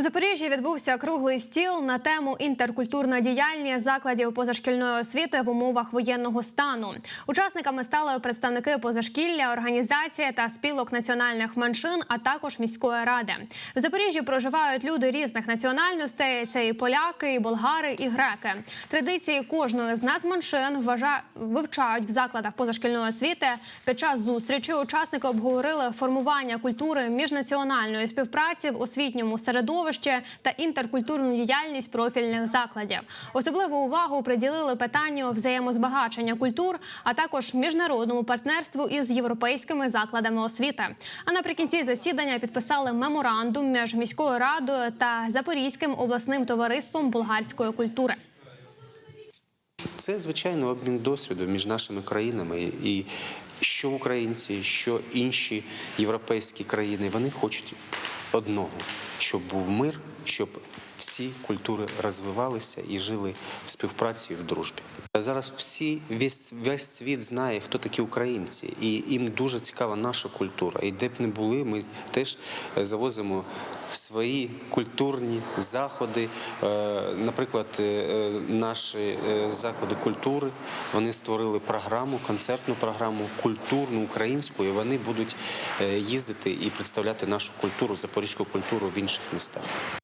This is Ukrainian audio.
У Запоріжжі відбувся круглий стіл на тему інтеркультурна діяльність закладів позашкільної освіти в умовах воєнного стану. Учасниками стали представники позашкілля, організації та спілок національних меншин, а також міської ради. В Запоріжжі проживають люди різних національностей. Це і поляки, і болгари, і греки. Традиції кожної з нацменшин вважа... вивчають в закладах позашкільної освіти. Під час зустрічі учасники обговорили формування культури міжнаціональної співпраці в освітньому середовищі та інтеркультурну діяльність профільних закладів. Особливу увагу приділили питанню взаємозбагачення культур, а також міжнародному партнерству із європейськими закладами освіти. А наприкінці засідання підписали меморандум між міською радою та Запорізьким обласним товариством болгарської культури. Це звичайно обмін досвідом між нашими країнами. І що українці, що інші європейські країни, вони хочуть одного, щоб був мир, щоб всі культури розвивалися і жили в співпраці і в дружбі. Зараз всі весь весь світ знає, хто такі українці, і їм дуже цікава наша культура. І де б не були, ми теж е, завозимо свої культурні заходи. Е, Наприклад, е, е, наші заклади культури вони створили програму, концертну програму культурну українську, і вони будуть їздити і представляти нашу культуру, запорізьку культуру в інших містах.